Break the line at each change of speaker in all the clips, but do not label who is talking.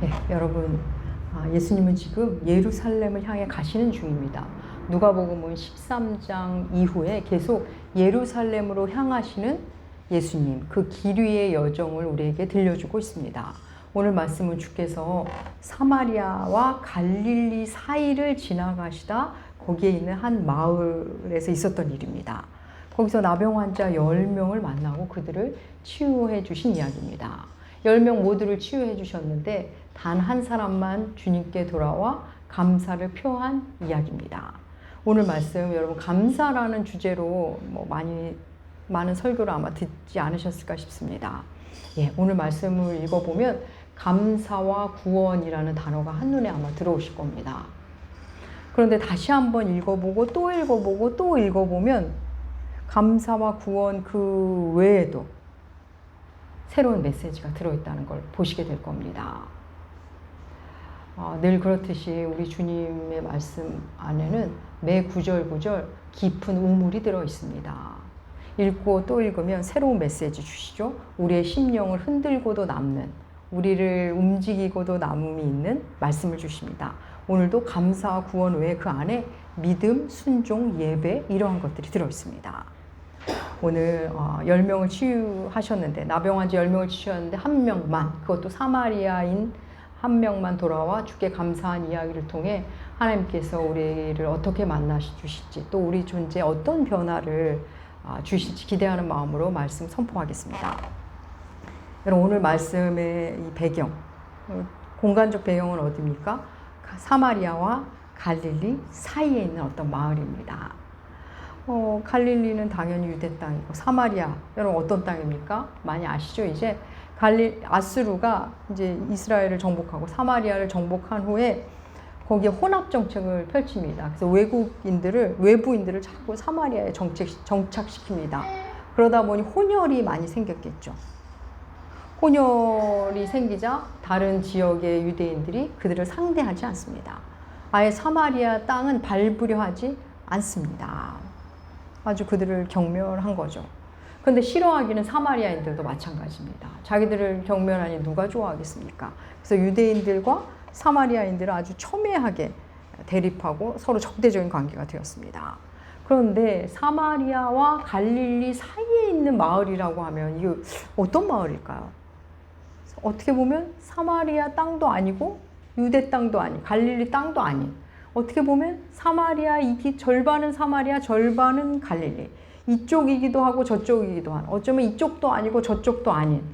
네, 여러분, 아, 예수님은 지금 예루살렘을 향해 가시는 중입니다. 누가복음은 13장 이후에 계속 예루살렘으로 향하시는 예수님, 그 길 위의 여정을 우리에게 들려주고 있습니다. 오늘 말씀은 주께서 사마리아와 갈릴리 사이를 지나가시다 거기에 있는 한 마을에서 있었던 일입니다. 거기서 나병 환자 10명을 만나고 그들을 치유해 주신 이야기입니다. 10명 모두를 치유해 주셨는데 단 한 사람만 주님께 돌아와 감사를 표한 이야기입니다. 오늘 말씀 여러분 감사라는 주제로 뭐 많이 많은 설교를 아마 듣지 않으셨을까 싶습니다. 예, 오늘 말씀을 읽어보면 감사와 구원이라는 단어가 한눈에 아마 들어오실 겁니다. 그런데 다시 한번 읽어보고 또 읽어보고 또 읽어보면 감사와 구원 그 외에도 새로운 메시지가 들어있다는 걸 보시게 될 겁니다. 어, 늘 그렇듯이 우리 주님의 말씀 안에는 매 구절 구절 깊은 우물이 들어 있습니다. 읽고 또 읽으면 새로운 메시지 주시죠. 우리의 심령을 흔들고도 남는, 우리를 움직이고도 남음이 있는 말씀을 주십니다. 오늘도 감사와 구원 외에 그 안에 믿음, 순종, 예배 이러한 것들이 들어 있습니다. 오늘 어, 10명을 치유하셨는데 나병 환자 10명을 치유하셨는데 한 명만 그것도 사마리아인 한 명만 돌아와 주께 감사한 이야기를 통해 하나님께서 우리를 어떻게 만나 주실지 또 우리 존재에 어떤 변화를 아, 주실지 기대하는 마음으로 말씀 선포하겠습니다. 여러분 오늘 말씀의 이 배경 어, 공간적 배경은 어디입니까? 사마리아와 갈릴리 사이에 있는 어떤 마을입니다. 어, 갈릴리는 당연히 유대 땅이고 사마리아 여러분 어떤 땅입니까? 많이 아시죠? 이제 갈릴 아스루가 이제 이스라엘을 정복하고 사마리아를 정복한 후에 거기에 혼합 정책을 펼칩니다. 그래서 외국인들을 외부인들을 자꾸 사마리아에 정책 정착시킵니다. 그러다 보니 혼혈이 많이 생겼겠죠. 혼혈이 생기자 다른 지역의 유대인들이 그들을 상대하지 않습니다. 아예 사마리아 땅은 밟으려 하지 않습니다. 아주 그들을 경멸한 거죠. 근데 싫어하기는 사마리아인들도 마찬가지입니다. 자기들을 경멸하니 누가 좋아하겠습니까? 그래서 유대인들과 사마리아인들은 아주 첨예하게 대립하고 서로 적대적인 관계가 되었습니다. 그런데 사마리아와 갈릴리 사이에 있는 마을이라고 하면 이게 어떤 마을일까요? 어떻게 보면 사마리아 땅도 아니고 유대 땅도 아닌 갈릴리 땅도 아닌 어떻게 보면 사마리아 이기 절반은 사마리아 절반은 갈릴리 이쪽이기도 하고 저쪽이기도 한 어쩌면 이쪽도 아니고 저쪽도 아닌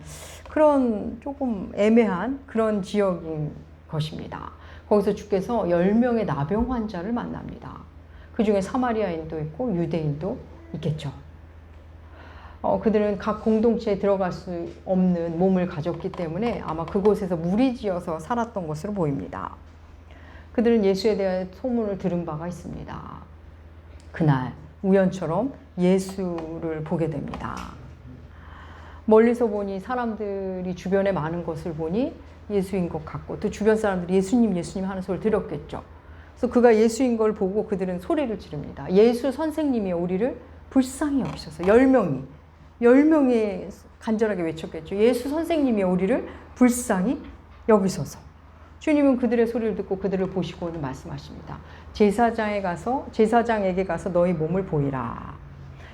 그런 조금 애매한 그런 지역인 것입니다. 거기서 주께서 10명의 나병 환자를 만납니다. 그 중에 사마리아인도 있고 유대인도 있겠죠. 어, 그들은 각 공동체에 들어갈 수 없는 몸을 가졌기 때문에 아마 그곳에서 무리지어서 살았던 것으로 보입니다. 그들은 예수에 대한 소문을 들은 바가 있습니다. 그날 우연처럼 예수를 보게 됩니다. 멀리서 보니 사람들이 주변에 많은 것을 보니 예수인 것 같고 또 주변 사람들이 예수님 예수님 하는 소리를 들었겠죠. 그래서 그가 예수인 걸 보고 그들은 소리를 지릅니다. 예수 선생님이 우리를 불쌍히 여기셔서 열 명이 열 명이 간절하게 외쳤겠죠. 예수 선생님이 우리를 불쌍히 여기소서. 주님은 그들의 소리를 듣고 그들을 보시고는 말씀하십니다. 제사장에 가서 제사장에게 가서 너희 몸을 보이라.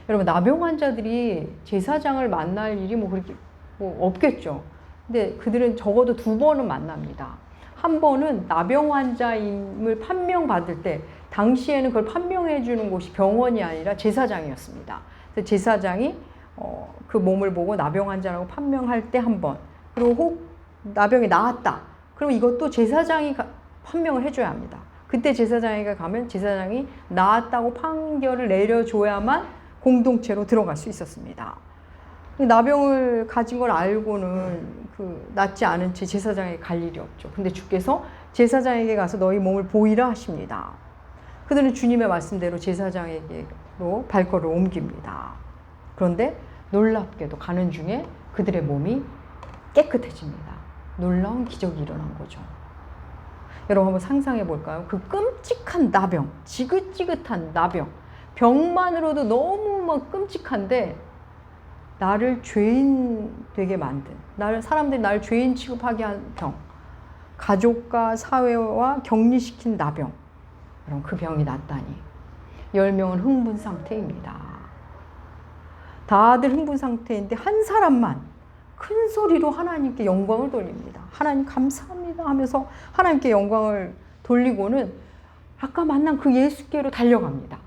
여러분 나병 환자들이 제사장을 만날 일이 뭐 그렇게 뭐 없겠죠. 근데 그들은 적어도 두 번은 만납니다. 한 번은 나병 환자임을 판명받을 때 당시에는 그걸 판명해 주는 곳이 병원이 아니라 제사장이었습니다. 그래서 제사장이 어, 그 몸을 보고 나병 환자라고 판명할 때 한 번, 그리고 혹 나병이 나았다. 그럼 이것도 제사장이 가, 판명을 해줘야 합니다. 그때 제사장에게 가면 제사장이 나았다고 판결을 내려줘야만 공동체로 들어갈 수 있었습니다. 나병을 가진 걸 알고는 그 낫지 않은 채 제사장에게 갈 일이 없죠. 근데 주께서 제사장에게 가서 너희 몸을 보이라 하십니다. 그들은 주님의 말씀대로 제사장에게로 발걸을 옮깁니다. 그런데 놀랍게도 가는 중에 그들의 몸이 깨끗해집니다. 놀라운 기적이 일어난 거죠. 여러분 한번 상상해 볼까요? 그 끔찍한 나병, 지긋지긋한 나병, 병만으로도 너무 막 끔찍한데 나를 죄인 되게 만든, 나를 사람들이 나를 죄인 취급하게 한 병. 가족과 사회와 격리시킨 나병. 여러분 그 병이 낫다니. 10명은 흥분 상태입니다. 다들 흥분 상태인데 한 사람만 큰 소리로 하나님께 영광을 돌립니다. 하나님 감사합니다 하면서 하나님께 영광을 돌리고는 아까 만난 그 예수께로 달려갑니다.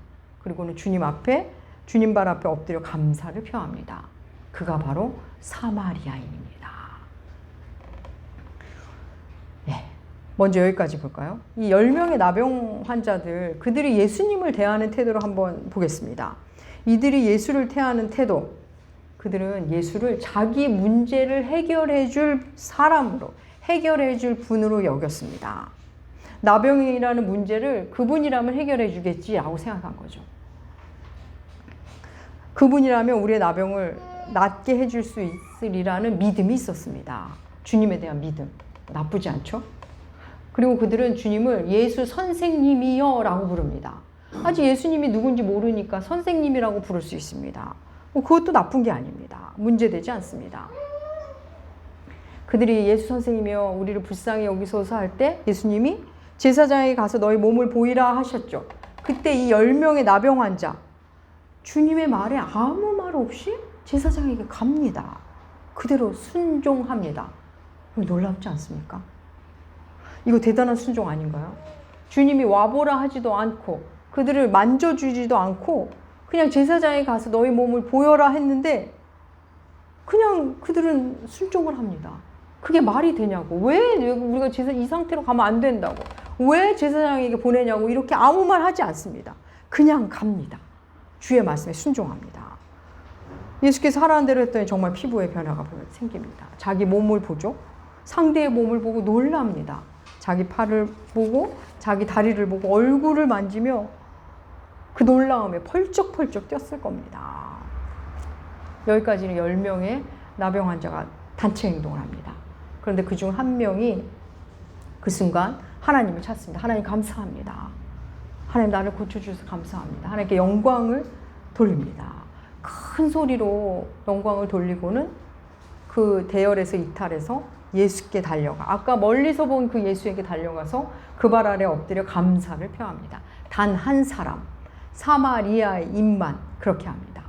그리고는 주님 앞에 주님 발 앞에 엎드려 감사를 표합니다. 그가 바로 사마리아인입니다. 예. 먼저 여기까지 볼까요? 이 10명의 나병 환자들, 그들이 예수님을 대하는 태도를 한번 보겠습니다. 이들이 예수를 대하는 태도, 그들은 예수를 자기 문제를 해결해 줄 사람으로, 해결해 줄 분으로 여겼습니다. 나병이라는 문제를 그분이라면 해결해 주겠지라고 생각한 거죠. 그분이라면 우리의 나병을 낫게 해줄 수 있으리라는 믿음이 있었습니다. 주님에 대한 믿음. 나쁘지 않죠? 그리고 그들은 주님을 예수 선생님이여 라고 부릅니다. 아직 예수님이 누군지 모르니까 선생님이라고 부를 수 있습니다. 뭐 그것도 나쁜 게 아닙니다. 문제되지 않습니다. 그들이 예수 선생님이여 우리를 불쌍히 여기소서 할 때 예수님이 제사장에게 가서 너희 몸을 보이라 하셨죠. 그때 이 10명의 나병 환자 주님의 말에 아무 말 없이 제사장에게 갑니다. 그대로 순종합니다. 놀랍지 않습니까? 이거 대단한 순종 아닌가요? 주님이 와보라 하지도 않고 그들을 만져주지도 않고 그냥 제사장에 가서 너희 몸을 보여라 했는데 그냥 그들은 순종을 합니다. 그게 말이 되냐고. 왜 우리가 제사 이 상태로 가면 안 된다고. 왜 제사장에게 보내냐고 이렇게 아무 말 하지 않습니다. 그냥 갑니다. 주의 말씀에 순종합니다. 예수께서 하라는 대로 했더니 정말 피부에 변화가 생깁니다. 자기 몸을 보죠. 상대의 몸을 보고 놀랍니다. 자기 팔을 보고 자기 다리를 보고 얼굴을 만지며 그 놀라움에 펄쩍펄쩍 뛰었을 겁니다. 여기까지는 10명의 나병 환자가 단체 행동을 합니다. 그런데 그 중 한 명이 그 순간 하나님을 찾습니다. 하나님 감사합니다. 하나님 나를 고쳐주셔서 감사합니다. 하나님께 영광을 돌립니다. 큰 소리로 영광을 돌리고는 그 대열에서 이탈해서 예수께 달려가. 아까 멀리서 본 그 예수에게 달려가서 그 발 아래 엎드려 감사를 표합니다. 단 한 사람, 사마리아의 입만 그렇게 합니다.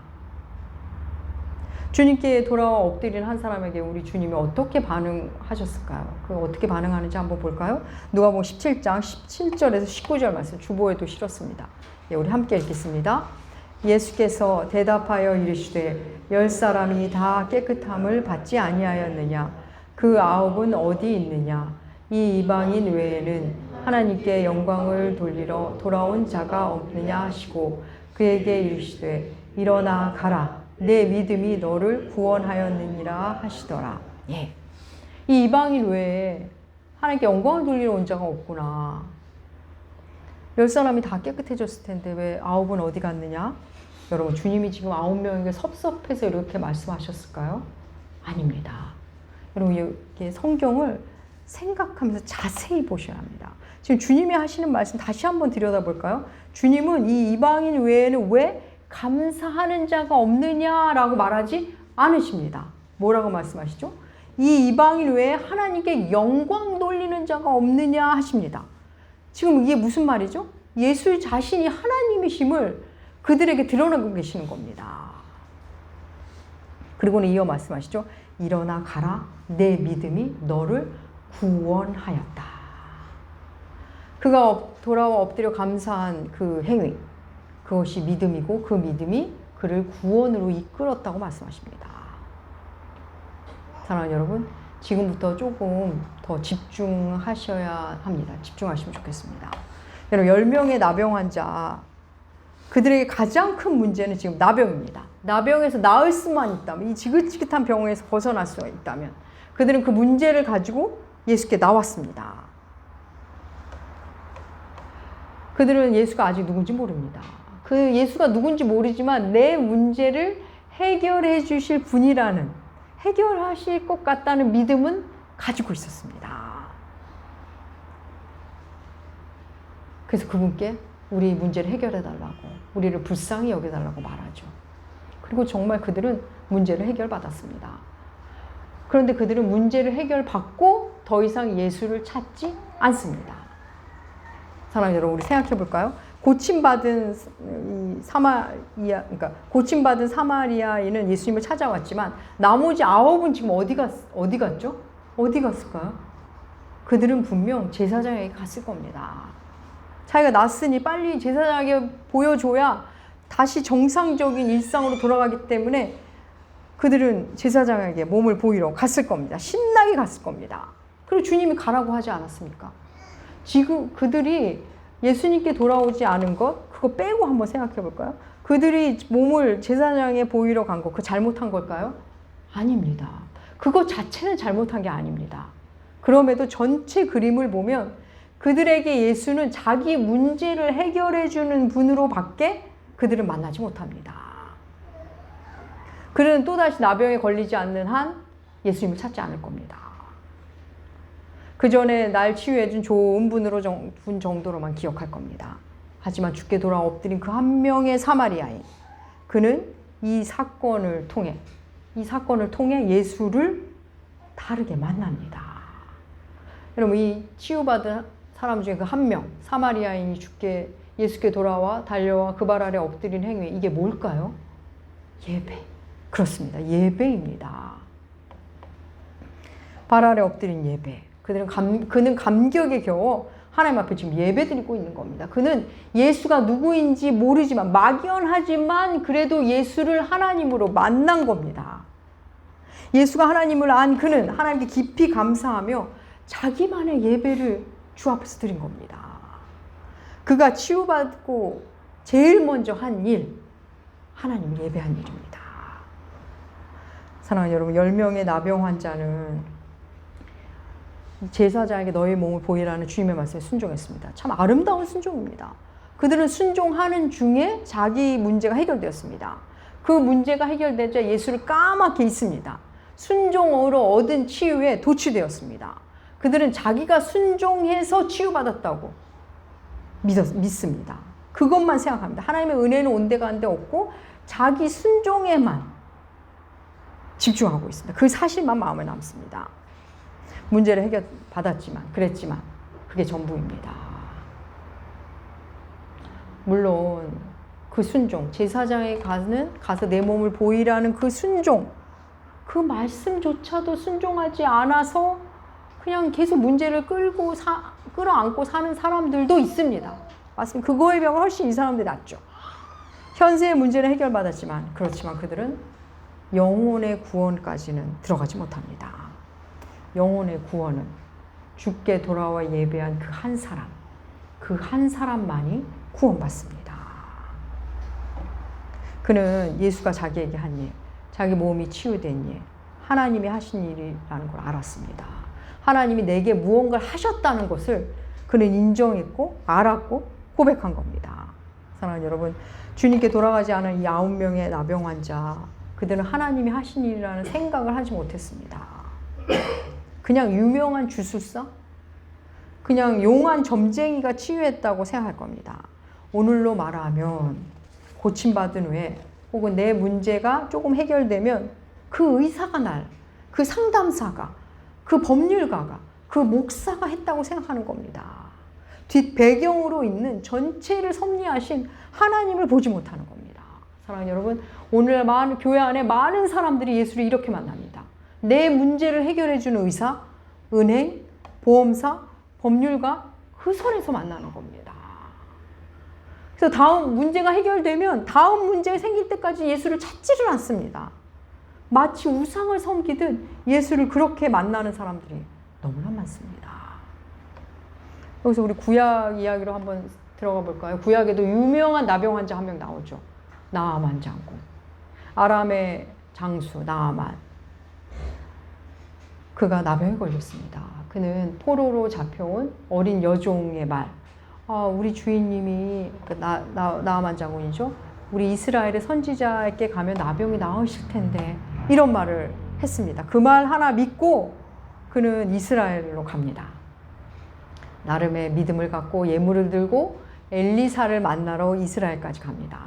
주님께 돌아와 엎드린 한 사람에게 우리 주님이 어떻게 반응하셨을까요? 그 어떻게 반응하는지 한번 볼까요? 누가복음 17장 17절에서 19절 말씀 주보에도 실었습니다. 예, 우리 함께 읽겠습니다. 예수께서 대답하여 이르시되 열 사람이 다 깨끗함을 받지 아니하였느냐 그 아홉은 어디 있느냐 이 이방인 외에는 하나님께 영광을 돌리러 돌아온 자가 없느냐 하시고 그에게 이르시되 일어나 가라 내 믿음이 너를 구원하였느니라 하시더라. 예. 이 이방인 외에 하나님께 영광을 돌리러 온 자가 없구나. 열 사람이 다 깨끗해졌을 텐데 왜 아홉은 어디 갔느냐? 여러분, 주님이 지금 아홉 명에게 섭섭해서 이렇게 말씀하셨을까요? 아닙니다. 여러분, 이렇게 성경을 생각하면서 자세히 보셔야 합니다. 지금 주님이 하시는 말씀 다시 한번 들여다볼까요? 주님은 이 이방인 외에는 왜 감사하는 자가 없느냐라고 말하지 않으십니다. 뭐라고 말씀하시죠? 이 이방인 외에 하나님께 영광 돌리는 자가 없느냐 하십니다. 지금 이게 무슨 말이죠? 예수 자신이 하나님이심을 그들에게 드러나고 계시는 겁니다. 그리고는 이어 말씀하시죠. 일어나 가라. 내 믿음이 너를 구원하였다. 그가 돌아와 엎드려 감사한 그 행위. 그것이 믿음이고 그 믿음이 그를 구원으로 이끌었다고 말씀하십니다. 사랑하는 여러분, 지금부터 조금 더 집중하셔야 합니다. 집중하시면 좋겠습니다. 여러분, 10명의 나병 환자, 그들에게 가장 큰 문제는 지금 나병입니다. 나병에서 나을 수만 있다면, 이 지긋지긋한 병에서 벗어날 수 있다면, 그들은 그 문제를 가지고 예수께 나왔습니다. 그들은 예수가 아직 누군지 모릅니다. 그 예수가 누군지 모르지만 내 문제를 해결해 주실 분이라는 해결하실 것 같다는 믿음은 가지고 있었습니다. 그래서 그분께 우리 문제를 해결해 달라고, 우리를 불쌍히 여겨 달라고 말하죠. 그리고 정말 그들은 문제를 해결받았습니다. 그런데 그들은 문제를 해결받고 더 이상 예수를 찾지 않습니다. 사랑하는 여러분, 우리 생각해 볼까요? 고침받은 이 사마리아, 그러니까 고침받은 사마리아인은 예수님을 찾아왔지만 나머지 아홉은 지금 어디 갔, 어디 갔죠? 어디 갔을까요? 그들은 분명 제사장에게 갔을 겁니다. 자기가 났으니 빨리 제사장에게 보여줘야 다시 정상적인 일상으로 돌아가기 때문에 그들은 제사장에게 몸을 보이러 갔을 겁니다. 신나게 갔을 겁니다. 그리고 주님이 가라고 하지 않았습니까? 지금 그들이 예수님께 돌아오지 않은 것, 그거 빼고 한번 생각해 볼까요? 그들이 몸을 제사장에 보이러 간 것, 그 잘못한 걸까요? 아닙니다. 그거 자체는 잘못한 게 아닙니다. 그럼에도 전체 그림을 보면 그들에게 예수는 자기 문제를 해결해 주는 분으로 밖에 그들은 만나지 못합니다. 그는 또다시 나병에 걸리지 않는 한 예수님을 찾지 않을 겁니다. 그 전에 날 치유해준 좋은 분으로 정, 분 정도로만 기억할 겁니다. 하지만 죽게 돌아 엎드린 그 한 명의 사마리아인. 그는 이 사건을 통해, 이 사건을 통해 예수를 다르게 만납니다. 여러분, 이 치유받은 사람 중에 그 한 명, 사마리아인이 죽게, 예수께 돌아와 달려와 그 발 아래 엎드린 행위, 이게 뭘까요? 예배. 그렇습니다. 예배입니다. 발 아래 엎드린 예배. 그들은 감, 그는 감격에 겨워 하나님 앞에 지금 예배 드리고 있는 겁니다. 그는 예수가 누구인지 모르지만 막연하지만 그래도 예수를 하나님으로 만난 겁니다. 예수가 하나님을 안 그는 하나님께 깊이 감사하며 자기만의 예배를 주 앞에서 드린 겁니다. 그가 치유받고 제일 먼저 한 일, 하나님을 예배한 일입니다. 사랑하는 여러분, 10명의 나병 환자는 제사장에게 너의 몸을 보이라는 주님의 말씀에 순종했습니다. 참 아름다운 순종입니다. 그들은 순종하는 중에 자기 문제가 해결되었습니다. 그 문제가 해결되자 예수를 까맣게 있습니다. 순종으로 얻은 치유에 도취되었습니다. 그들은 자기가 순종해서 치유받았다고 믿었, 믿습니다. 그것만 생각합니다. 하나님의 은혜는 온데간데 없고 자기 순종에만 집중하고 있습니다. 그 사실만 마음에 남습니다. 문제를 해결 받았지만, 그랬지만, 그게 전부입니다. 물론, 그 순종, 제사장에 가는, 가서 내 몸을 보이라는 그 순종, 그 말씀조차도 순종하지 않아서 그냥 계속 문제를 끌고 사, 끌어안고 사는 사람들도 있습니다. 맞습니다. 그거에 비하면 훨씬 이 사람들이 낫죠. 현세의 문제는 해결받았지만, 그렇지만 그들은 영혼의 구원까지는 들어가지 못합니다. 영혼의 구원은 죽게 돌아와 예배한 그 한 사람, 그 한 사람만이 구원받습니다. 그는 예수가 자기에게 한 일, 자기 몸이 치유된 일, 하나님이 하신 일이라는 걸 알았습니다. 하나님이 내게 무언가를 하셨다는 것을 그는 인정했고, 알았고, 고백한 겁니다. 사랑하는 여러분, 주님께 돌아가지 않은 이 아홉 명의 나병 환자, 그들은 하나님이 하신 일이라는 생각을 하지 못했습니다. 그냥 유명한 주술사? 그냥 용한 점쟁이가 치유했다고 생각할 겁니다. 오늘로 말하면 고침받은 후에 혹은 내 문제가 조금 해결되면 그 의사가 날, 그 상담사가, 그 법률가가, 그 목사가 했다고 생각하는 겁니다. 뒷 배경으로 있는 전체를 섭리하신 하나님을 보지 못하는 겁니다. 사랑하는 여러분, 오늘 많은 교회 안에 많은 사람들이 예수를 이렇게 만납니다. 내 문제를 해결해 주는 의사, 은행, 보험사, 법률가 그 선에서 만나는 겁니다. 그래서 다음 문제가 해결되면 다음 문제가 생길 때까지 예수를 찾지를 않습니다. 마치 우상을 섬기듯 예수를 그렇게 만나는 사람들이 너무나 많습니다. 여기서 우리 구약 이야기로 한번 들어가 볼까요? 구약에도 유명한 나병 환자 한 명 나오죠. 나아만 장군. 아람의 장수 나아만. 그가 나병에 걸렸습니다. 그는 포로로 잡혀온 어린 여종의 말. 아, 우리 주인님이 그 나, 나, 나아만 장군이죠. 우리 이스라엘의 선지자에게 가면 나병이 나으실 텐데 이런 말을 했습니다. 그 말 하나 믿고 그는 이스라엘로 갑니다. 나름의 믿음을 갖고 예물을 들고 엘리사를 만나러 이스라엘까지 갑니다.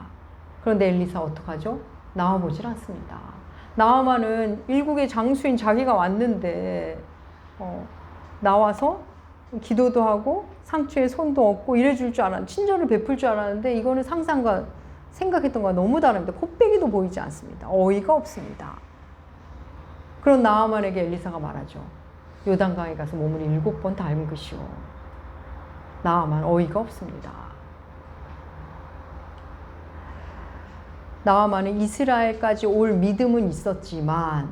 그런데 엘리사 어떡하죠? 나와보질 않습니다. 나아만은 일국의 장수인 자기가 왔는데 어, 나와서 기도도 하고 상처에 손도 얹고 이래 줄 줄 알았는데 친절을 베풀 줄 알았는데 이거는 상상과 생각했던 거와 너무 다릅니다. 코빼기도 보이지 않습니다. 어이가 없습니다. 그런 나아만에게 엘리사가 말하죠. 요단강에 가서 몸을 일곱 번 담그시오. 나아만 어이가 없습니다. 나아만은 이스라엘까지 올 믿음은 있었지만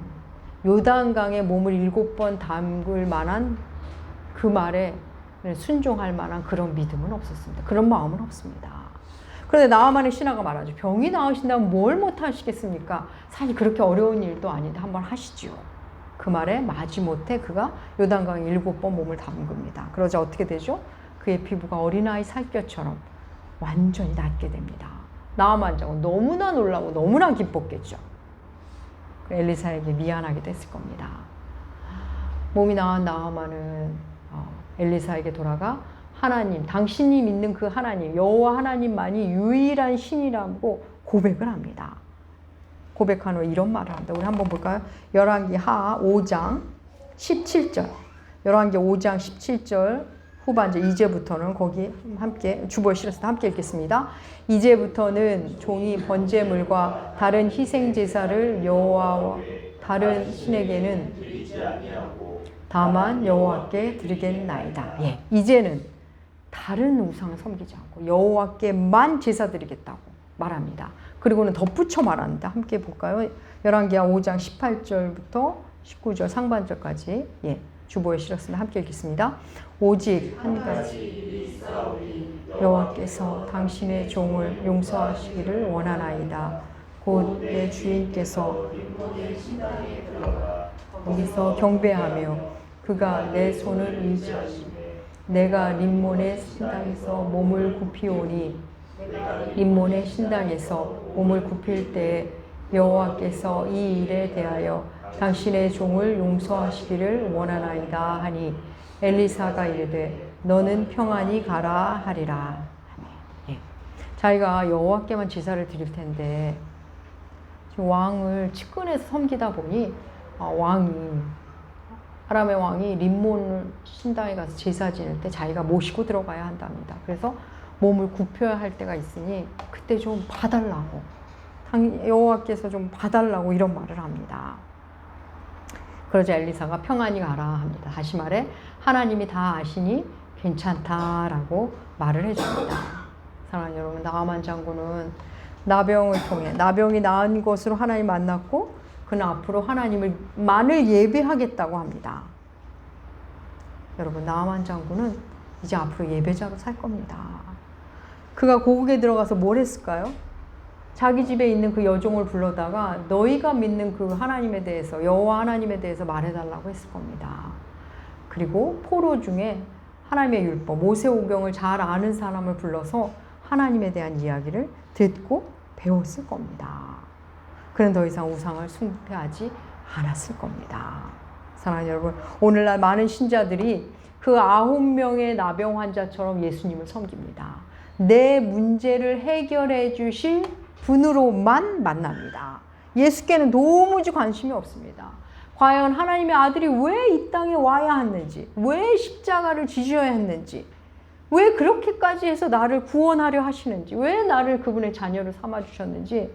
요단강에 몸을 일곱 번 담글 만한 그 말에 순종할 만한 그런 믿음은 없었습니다. 그런 마음은 없습니다. 그런데 나아만의 신하가 말하죠. 병이 나으신다면 뭘 못하시겠습니까? 사실 그렇게 어려운 일도 아닌데 한번 하시지요. 그 말에 마지못해 그가 요단강에 일곱 번 몸을 담급니다. 그러자 어떻게 되죠? 그의 피부가 어린아이 살결처럼 완전히 낫게 됩니다. 장은 너무나 놀라고 너무나 기뻤겠죠. 엘리사에게 미안하게 됐을 겁니다. 몸이 나은 나아만은 어, 엘리사에게 돌아가 하나님, 당신이 믿는 그 하나님, 여호와 하나님만이 유일한 신이라고 고백을 합니다. 고백한 후 이런 말을 합니다. 우리 한번 볼까요? 열왕기 하 5장 17절. 열왕기 5장 17절 후반절 이제부터는 거기 함께 주보에 실어서 함께 읽겠습니다. 이제부터는 종이 번제물과 다른 희생 제사를 여호와와 다른 신에게는 다만 여호와께 드리겠나이다. 예, 이제는 다른 우상을 섬기지 않고 여호와께만 제사 드리겠다고 말합니다. 그리고는 덧붙여 말합니다. 함께 볼까요? 열왕기하 5장 18절부터 19절 상반절까지 예, 주보에 실었습니다. 함께 읽겠습니다. 오직 한 가지 여호와께서 당신의 종을 용서하시기를 원하나이다. 곧 내 주인께서 거기서 경배하며 그가 내 손을 의지하시며 내가 림몬의 신당에서 몸을 굽히오니 림몬의 신당에서 몸을 굽힐 때에 여호와께서 이 일에 대하여 당신의 종을 용서하시기를 원하나이다 하니 엘리사가 이르되 너는 평안히 가라 하리라. 예. 자기가 여호와께만 제사를 드릴 텐데 왕을 측근해서 섬기다 보니 어, 왕이 아람의 왕이 림몬 신당에 가서 제사 지낼 때 자기가 모시고 들어가야 한답니다. 그래서 몸을 굽혀야 할 때가 있으니 그때 좀 봐달라고 여호와께서 좀 봐달라고 이런 말을 합니다. 그러자 엘리사가 평안히 가라 합니다. 다시 말해 하나님이 다 아시니 괜찮다라고 말을 해줍니다. 사랑하는 여러분, 나아만 장군은 나병을 통해 나병이 나은 것으로 하나님 만났고 그는 앞으로 하나님을 만을 예배하겠다고 합니다. 여러분 나아만 장군은 이제 앞으로 예배자로 살 겁니다. 그가 고국에 들어가서 뭘 했을까요? 자기 집에 있는 그 여종을 불러다가 너희가 믿는 그 하나님에 대해서 여호와 하나님에 대해서 말해달라고 했을 겁니다. 그리고 포로 중에 하나님의 율법 모세오경을 잘 아는 사람을 불러서 하나님에 대한 이야기를 듣고 배웠을 겁니다. 그는 더 이상 우상을 숭배하지 않았을 겁니다. 사랑하는 여러분, 오늘날 많은 신자들이 그 아홉 명의 나병 환자처럼 예수님을 섬깁니다. 내 문제를 해결해 주실 분으로만 만납니다. 예수께는 도무지 관심이 없습니다. 과연 하나님의 아들이 왜 이 땅에 와야 했는지, 왜 십자가를 지셔야 했는지, 왜 그렇게까지 해서 나를 구원하려 하시는지, 왜 나를 그분의 자녀로 삼아 주셨는지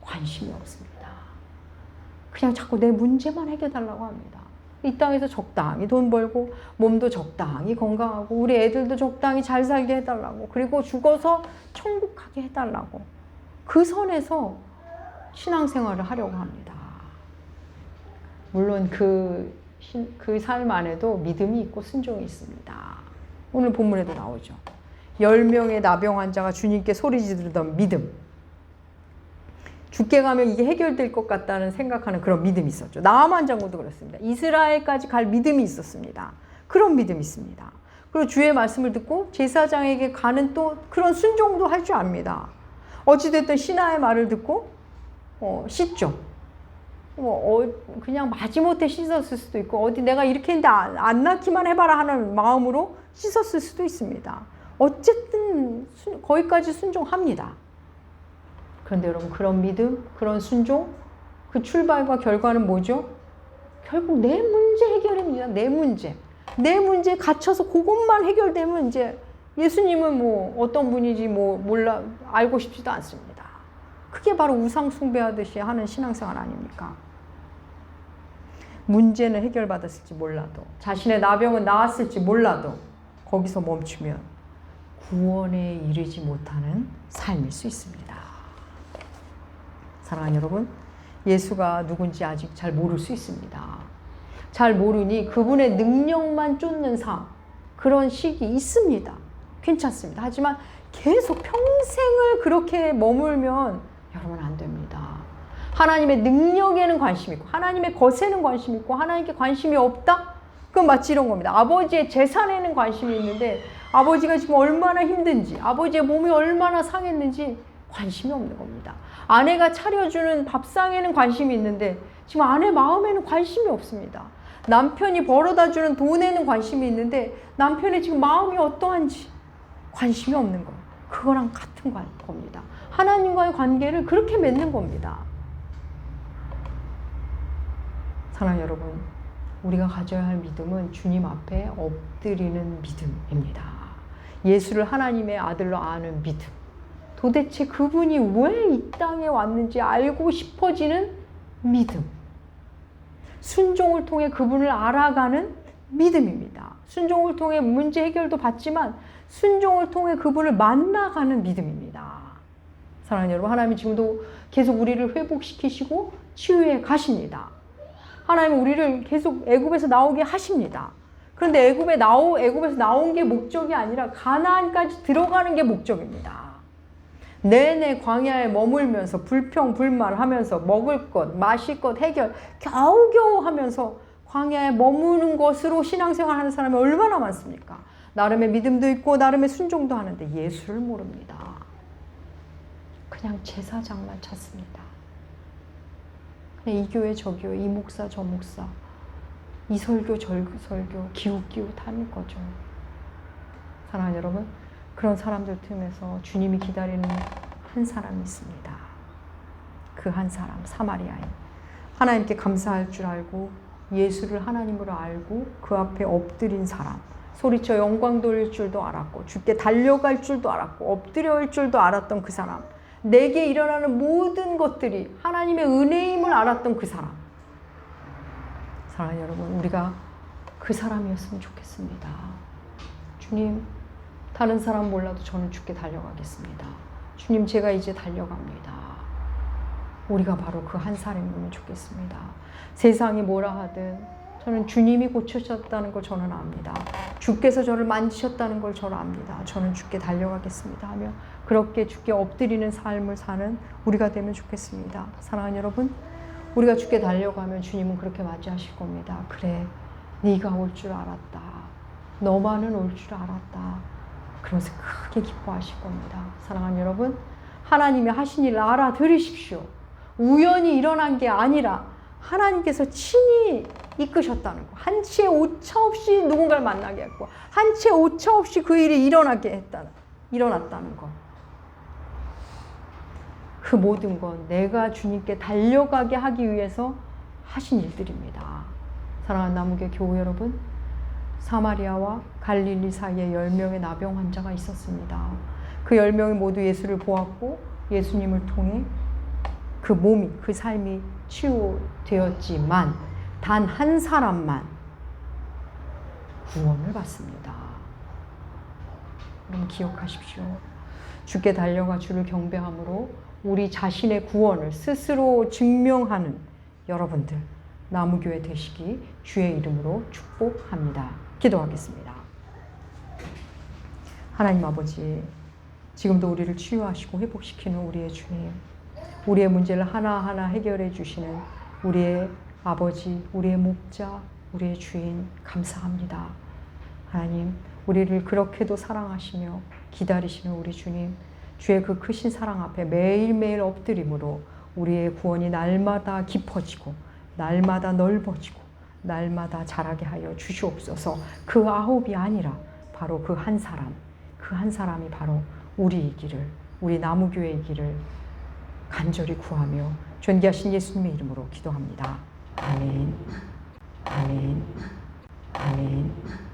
관심이 없습니다. 그냥 자꾸 내 문제만 해결달라고 합니다. 이 땅에서 적당히 돈 벌고 몸도 적당히 건강하고 우리 애들도 적당히 잘 살게 해달라고 그리고 죽어서 천국 가게 해달라고 그 선에서 신앙생활을 하려고 합니다. 물론 그, 그 삶 안에도 믿음이 있고 순종이 있습니다. 오늘 본문에도 나오죠. 10명의 나병 환자가 주님께 소리 지르던 믿음. 죽게 가면 이게 해결될 것 같다는 생각하는 그런 믿음이 있었죠. 나만 장군도 그렇습니다. 이스라엘까지 갈 믿음이 있었습니다. 그런 믿음이 있습니다. 그리고 주의 말씀을 듣고 제사장에게 가는 또 그런 순종도 할 줄 압니다. 어찌됐든 신하의 말을 듣고 어, 씻죠. 뭐 어, 그냥 마지못해 씻었을 수도 있고 어디 내가 이렇게 했는데 안, 안 낳기만 해봐라 하는 마음으로 씻었을 수도 있습니다. 어쨌든 순, 거기까지 순종합니다. 그런데 여러분 그런 믿음, 그런 순종 그 출발과 결과는 뭐죠? 결국 내 문제 해결입니다. 내 문제. 내 문제에 갇혀서 그것만 해결되면 이제 예수님은 뭐 어떤 분인지 뭐 몰라 알고 싶지도 않습니다. 그게 바로 우상 숭배하듯이 하는 신앙생활 아닙니까? 문제는 해결받았을지 몰라도 자신의 나병은 나았을지 몰라도 거기서 멈추면 구원에 이르지 못하는 삶일 수 있습니다. 사랑하는 여러분, 예수가 누군지 아직 잘 모를 수 있습니다. 잘 모르니 그분의 능력만 쫓는 삶, 그런 시기 있습니다. 괜찮습니다. 하지만 계속 평생을 그렇게 머물면 여러분 안 됩니다. 하나님의 능력에는 관심 있고, 하나님의 것에는 관심 있고, 하나님께 관심이 없다? 그건 마치 이런 겁니다. 아버지의 재산에는 관심이 있는데, 아버지가 지금 얼마나 힘든지, 아버지의 몸이 얼마나 상했는지 관심이 없는 겁니다. 아내가 차려주는 밥상에는 관심이 있는데, 지금 아내 마음에는 관심이 없습니다. 남편이 벌어다 주는 돈에는 관심이 있는데, 남편의 지금 마음이 어떠한지 관심이 없는 거예요. 그거랑 같은 겁니다. 하나님과의 관계를 그렇게 맺는 겁니다. 사랑하는 여러분, 우리가 가져야 할 믿음은 주님 앞에 엎드리는 믿음입니다. 예수를 하나님의 아들로 아는 믿음. 도대체 그분이 왜 이 땅에 왔는지 알고 싶어지는 믿음. 순종을 통해 그분을 알아가는 믿음입니다. 순종을 통해 문제 해결도 받지만 순종을 통해 그분을 만나가는 믿음입니다. 사랑하는 여러분, 하나님이 지금도 계속 우리를 회복시키시고 치유해 가십니다. 하나님은 우리를 계속 애굽에서 나오게 하십니다. 그런데 애굽에 나오 애굽에서 나온 게 목적이 아니라 가나안까지 들어가는 게 목적입니다. 내내 광야에 머물면서 불평 불만하면서 먹을 것, 마실 것 해결 겨우겨우 하면서 광야에 머무는 것으로 신앙생활 하는 사람이 얼마나 많습니까? 나름의 믿음도 있고 나름의 순종도 하는데 예수를 모릅니다. 그냥 제사장만 찾습니다. 그냥 이 교회 저 교회 이 목사 저 목사 이 설교 저 설교 기웃기웃 하는 거죠. 사랑하는 여러분 그런 사람들 틈에서 주님이 기다리는 한 사람이 있습니다. 그 한 사람 사마리아인 하나님께 감사할 줄 알고 예수를 하나님으로 알고 그 앞에 엎드린 사람 소리쳐 영광 돌릴 줄도 알았고 주께 달려갈 줄도 알았고 엎드려 올 줄도 알았던 그 사람 내게 일어나는 모든 것들이 하나님의 은혜임을 알았던 그 사람. 사랑하는 여러분 우리가 그 사람이었으면 좋겠습니다. 주님 다른 사람 몰라도 저는 주께 달려가겠습니다. 주님 제가 이제 달려갑니다. 우리가 바로 그 한 사람이면 좋겠습니다. 세상이 뭐라 하든 저는 주님이 고쳐주셨다는 걸 저는 압니다. 주께서 저를 만지셨다는 걸 저는 압니다. 저는 주께 달려가겠습니다 하며 그렇게 주께 엎드리는 삶을 사는 우리가 되면 좋겠습니다. 사랑하는 여러분, 우리가 주께 달려가면 주님은 그렇게 맞이하실 겁니다. 그래, 네가 올 줄 알았다. 너만은 올 줄 알았다. 그러면서 크게 기뻐하실 겁니다. 사랑하는 여러분, 하나님이 하신 일을 알아들으십시오. 우연히 일어난 게 아니라 하나님께서 친히 이끄셨다는 거. 한치의 오차 없이 누군가를 만나게 했고, 한치의 오차 없이 그 일이 일어나게 했다는, 일어났다는 거. 그 모든 건 내가 주님께 달려가게 하기 위해서 하신 일들입니다. 사랑하는 나무교 교우 여러분, 사마리아와 갈릴리 사이에 10명의 나병 환자가 있었습니다. 그 10명이 모두 예수를 보았고 예수님을 통해 그 몸이, 그 삶이 치유되었지만 단 한 사람만 구원을 받습니다. 여러분 기억하십시오. 주께 달려가 주를 경배함으로 우리 자신의 구원을 스스로 증명하는 여러분들 나무교회 되시기 주의 이름으로 축복합니다. 기도하겠습니다. 하나님 아버지, 지금도 우리를 치유하시고 회복시키는 우리의 주님, 우리의 문제를 하나하나 해결해 주시는 우리의 아버지, 우리의 목자, 우리의 주인, 감사합니다. 하나님, 우리를 그렇게도 사랑하시며 기다리시는 우리 주님, 주의 그 크신 사랑 앞에 매일매일 엎드림으로 우리의 구원이 날마다 깊어지고, 날마다 넓어지고, 날마다 자라게 하여 주시옵소서 그 아홉이 아니라 바로 그 한 사람, 그 한 사람이 바로 우리이기를, 우리 나무교회이기를 간절히 구하며 존귀하신 예수님의 이름으로 기도합니다. 아멘. 아멘. 아멘.